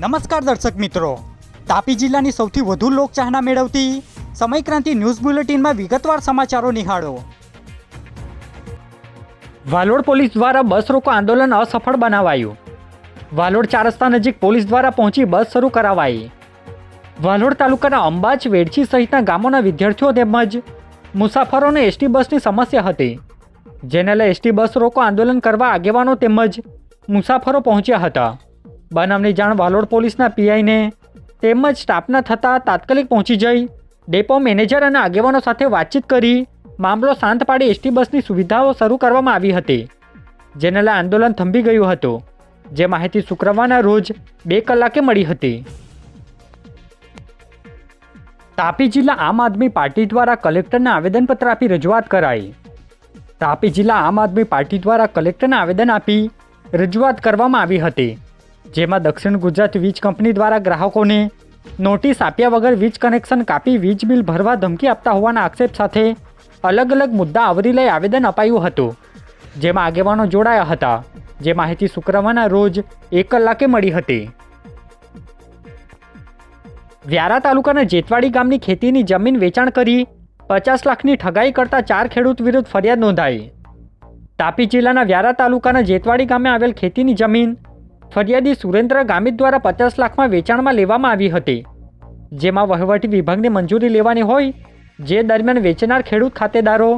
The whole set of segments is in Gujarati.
નમસ્કાર દર્શક મિત્રો. તાપી જિલ્લાની સૌથી વધુ લોકચાહના મેળવતી સમયક્રાંતિ ન્યૂઝ બુલેટિનમાં વિગતવાર સમાચારો નિહાળો. વાલોડ પોલીસ દ્વારા બસ રોકો આંદોલન અસફળ બનાવાયું. વાલોડ ચાર રસ્તા નજીક પોલીસ દ્વારા પહોંચી બસ શરૂ કરાવાઈ. વાલોડ તાલુકાના અંબાજ, વેડછી સહિતના ગામોના વિદ્યાર્થીઓ તેમજ મુસાફરોને એસટી બસની સમસ્યા હતી. જેને લઈ એસટી બસ રોકો આંદોલન કરવા આગેવાનો તેમજ મુસાફરો પહોંચ્યા હતા. બનાવની જાણ વાલોડ પોલીસના પીઆઈને. તેમજ સ્ટાફના થતાં તાત્કાલિક પહોંચી જઈ. ડેપો મેનેજર અને આગેવાનો સાથે વાતચીત કરી મામલો શાંત પાડી એસટી બસની સુવિધાઓ શરૂ કરવામાં આવી હતી. જેને લઈ આંદોલન થંભી ગયું હતું. જે માહિતી શુક્રવારના રોજ બે કલાકે મળી હતી. તાપી જિલ્લા આમ આદમી પાર્ટી દ્વારા કલેક્ટરને આવેદનપત્ર આપી રજૂઆત કરાઈ. તાપી જિલ્લા આમ આદમી પાર્ટી દ્વારા કલેક્ટરને આવેદન આપી રજૂઆત કરવામાં આવી હતી. જેમાં દક્ષિણ ગુજરાત વીજ કંપની દ્વારા ગ્રાહકોને નોટિસ આપ્યા વગર વીજ કનેક્શન કાપી વીજ બિલ ભરવા ધમકી આપતા હોવાના આક્ષેપ સાથે અલગ અલગ મુદ્દા આવરી લઈ આવેદન અપાયું હતું, જેમાં આગેવાનો જોડાયા હતા, જે માહિતી શુક્રવારના રોજ એક કલાકે મળી હતી. વ્યારા તાલુકાના જેતવાડી ગામની ખેતીની જમીન વેચાણ કરી પચાસ લાખની ઠગાઈ કરતા ચાર ખેડૂત વિરુદ્ધ ફરિયાદ નોંધાઈ. તાપી જિલ્લાના વ્યારા તાલુકાના જેતવાડી ગામે આવેલ ખેતીની જમીન ફરિયાદી સુરેન્દ્ર ગામિત દ્વારા પચાસ લાખમાં વેચાણમાં લેવામાં આવી હતી. જેમાં વહીવટી વિભાગની મંજૂરી લેવાની હોય, જે દરમિયાન વેચનાર ખેડૂત ખાતેદારો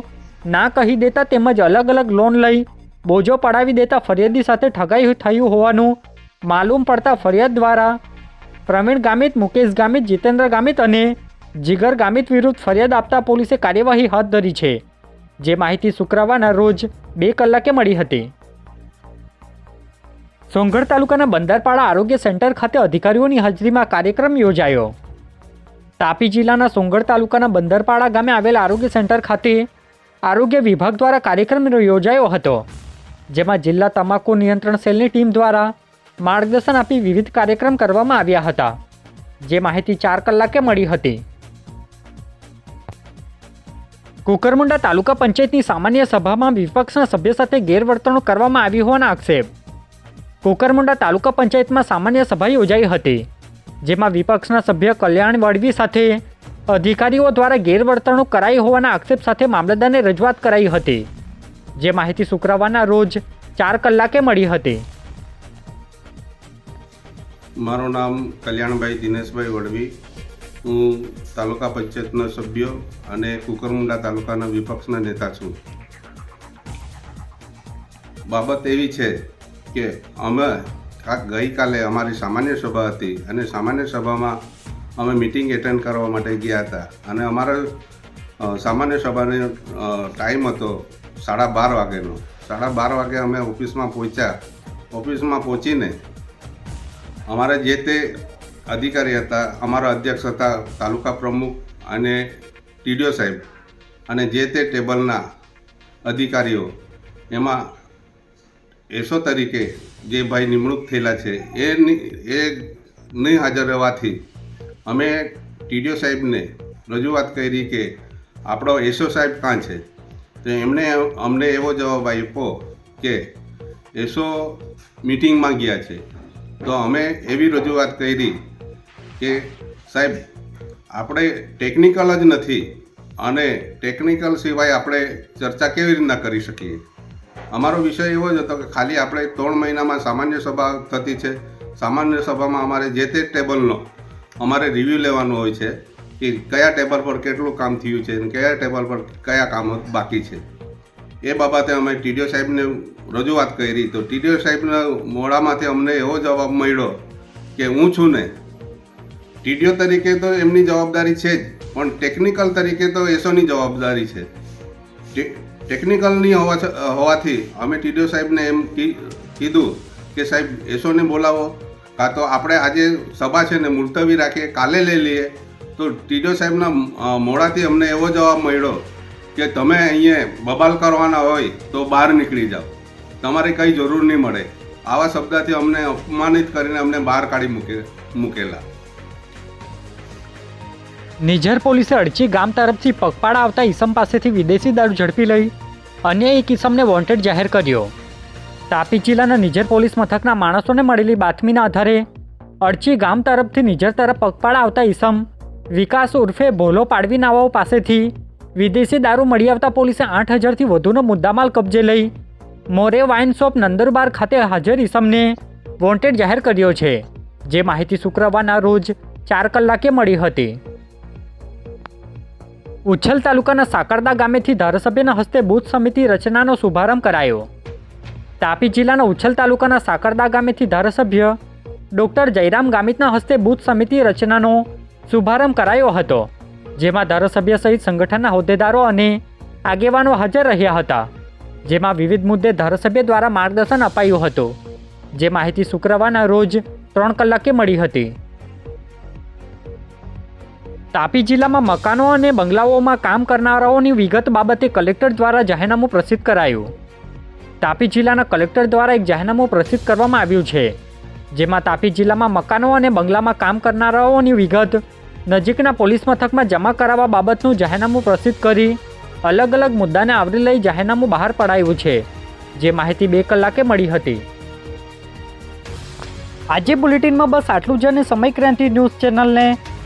ના કહી દેતા તેમજ અલગ અલગ લોન લઈ બોજો પડાવી દેતા ફરિયાદી સાથે ઠગાઈ થયું હોવાનું માલુમ પડતા ફરિયાદ દ્વારા પ્રવીણ ગામિત, મુકેશ ગામિત, જીતેન્દ્ર ગામિત અને જીગર ગામિત વિરુદ્ધ ફરિયાદ આપતા પોલીસે કાર્યવાહી હાથ ધરી છે. જે માહિતી શુક્રવારના રોજ બે કલાકે મળી હતી. સોંગઢ તાલુકાના બંદરપાડા આરોગ્ય સેન્ટર ખાતે અધિકારીઓની હાજરીમાં કાર્યક્રમ યોજાયો. તાપી જિલ્લાના સોંગઢ તાલુકાના બંદરપાડા ગામે આવેલ આરોગ્ય સેન્ટર ખાતે આરોગ્ય વિભાગ દ્વારા કાર્યક્રમ યોજાયો હતો, જેમાં જિલ્લા તમાકુ નિયંત્રણ સેલની ટીમ દ્વારા માર્ગદર્શન આપી વિવિધ કાર્યક્રમ કરવામાં આવ્યા હતા, જે માહિતી ચાર કલાકે મળી હતી. કુકરમુંડા તાલુકા પંચાયતની સામાન્ય સભામાં વિપક્ષના સભ્ય સાથે ગેરવર્તણૂક કરવામાં આવી હોવાના આક્ષેપ કુકરમુંડા તાલુકા પંચાયતમાં સામાન્ય સભા યોજાઈ હતી, જેમાં વિપક્ષના સભ્ય કલ્યાણ વડવી સાથે અધિકારીઓ દ્વારા ગેરવર્તણૂક કરાઈ હોવાના આક્ષેપ સાથે મામલતદારને રજૂઆત કરાઈ હતી, જે માહિતી શુક્રવારના રોજ ચાર કલાકે મળી હતી. મારું નામ કલ્યાણભાઈ દિનેશભાઈ વડવી, હું તાલુકા પંચાયતનો સભ્ય અને કુકરમુંડા તાલુકાના વિપક્ષના નેતા છું. બાબત એવી છે કે અમે આ ગઈકાલે અમારી સામાન્ય સભા હતી અને સામાન્ય સભામાં અમે મિટિંગ એટેન્ડ કરવા માટે ગયા હતા. અને અમારો સામાન્ય સભાનો ટાઈમ હતો સાડા બાર વાગ્યાનો સાડા બાર વાગે અમે ઓફિસમાં પહોંચ્યા. ઓફિસમાં પહોંચીને અમારા જે તે અધિકારી હતા, અમારા અધ્યક્ષ હતા, તાલુકા પ્રમુખ અને ટીડીઓ સાહેબ અને જે તે ટેબલના અધિકારીઓ, એમાં એસો તરીકે જે ભાઈ નિમણૂક થયેલા છે, એ એ નહીં હાજર રહેવાથી અમે ટીડીઓ સાહેબને રજૂઆત કરી કે આપણો એસો સાહેબ કાં છે? તો એમણે અમને એવો જવાબ આપ્યો કે એસો મિટિંગમાં ગયા છે. તો અમે એવી રજૂઆત કરી કે સાહેબ, આપણે ટેકનિકલ જ નથી અને ટેકનિકલ સિવાય આપણે ચર્ચા કેવી રીતના કરી શકીએ? અમારો વિષય એવો જ હતો કે ખાલી આપણે ત્રણ મહિનામાં સામાન્ય સભા થતી છે. સામાન્ય સભામાં અમારે જે તે ટેબલનો અમારે રિવ્યૂ લેવાનો હોય છે કે કયા ટેબલ પર કેટલું કામ થયું છે અને કયા ટેબલ પર કયા કામ બાકી છે. એ બાબતે અમે ટીડીઓ સાહેબને રજૂઆત કરી. તો ટીડીઓ સાહેબના મોડામાંથી અમને એવો જવાબ મળ્યો કે હું છું ને ટીડીઓ તરીકે તો એમની જવાબદારી છે જ, પણ ટેકનિકલ તરીકે તો એસોની જવાબદારી છે. ટેકનિકલની હોવા હોવાથી અમે ટીડીઓ સાહેબને એમ કીધું કે સાહેબ, એસોને બોલાવો. કાં તો આપણે આજે સભા છે ને મુલતવી રાખીએ, કાલે લઈ લઈએ. તો ટીડીઓ સાહેબના મોડાથી અમને એવો જવાબ મળ્યો કે તમે અહીંયા બબાલ કરવાના હોય તો બહાર નીકળી જાઓ. તમારે કંઈ જરૂર નહીં મળે. આવા શબ્દથી અમને અપમાનિત કરીને અમને બહાર કાઢી મૂકે, મૂકેલા. નિઝર પોલીસે અડચી ગામ તરફથી પગપાળા આવતા ઈસમ પાસેથી વિદેશી દારૂ ઝડપી લઈ અન્ય એક ઈસમને વોન્ટેડ જાહેર કર્યો. તાપી જિલ્લાના નિઝર પોલીસ મથકના માણસોને મળેલી બાતમીના આધારે અડચી ગામ તરફથી નિઝર તરફ પગપાળા આવતા ઈસમ વિકાસ ઉર્ફે ભોલો પાડવી નાવાઓ પાસેથી વિદેશી દારૂ મળી આવતા પોલીસે આઠ હજારથી વધુનો મુદ્દામાલ કબજે લઈ મોરે વાઇન શોપ નંદુરબાર ખાતે હાજર ઈસમને વોન્ટેડ જાહેર કર્યો છે. જે માહિતી શુક્રવારના રોજ ચાર કલાકે મળી હતી. ઉચ્છલ તાલુકાના સાકરદા ગામેથી ધારાસભ્યના હસ્તે બૂથ સમિતિ રચનાનો શુભારંભ કરાયો. તાપી જિલ્લાના ઉચ્છલ તાલુકાના સાકરદા ગામેથી ધારાસભ્ય ડૉક્ટર જયરામ ગામિતના હસ્તે બૂથ સમિતિ રચનાનો શુભારંભ કરાયો હતો, જેમાં ધારાસભ્ય સહિત સંગઠનના હોદ્દેદારો અને આગેવાનો હાજર રહ્યા હતા, જેમાં વિવિધ મુદ્દે ધારાસભ્ય દ્વારા માર્ગદર્શન અપાયું હતું, જે માહિતી શુક્રવારના રોજ ત્રણ કલાકે મળી હતી. તાપી જિલ્લામાં મકાનો અને બંગલાઓમાં કામ કરનારાઓની વિગત બાબતે કલેક્ટર દ્વારા જાહેરનામું પ્રસિદ્ધ કરાયું. તાપી જિલ્લાના કલેક્ટર દ્વારા એક જાહેરનામું પ્રસિદ્ધ કરવામાં આવ્યું છે, જેમાં તાપી જિલ્લામાં મકાનો અને બંગલામાં કામ કરનારાઓની વિગત, નજીકના પોલીસ મથકમાં જમા કરાવવા બાબતનું જાહેરનામું પ્રસિદ્ધ કરી, અલગ અલગ મુદ્દાને આવરી લઈ જાહેરનામું બહાર પડાયું છે, જે માહિતી બે કલાકે મળી હતી. આજે બુલેટિનમાં બસ આટલું જ અને સમય ક્રાંતિ ન્યૂઝ ચેનલને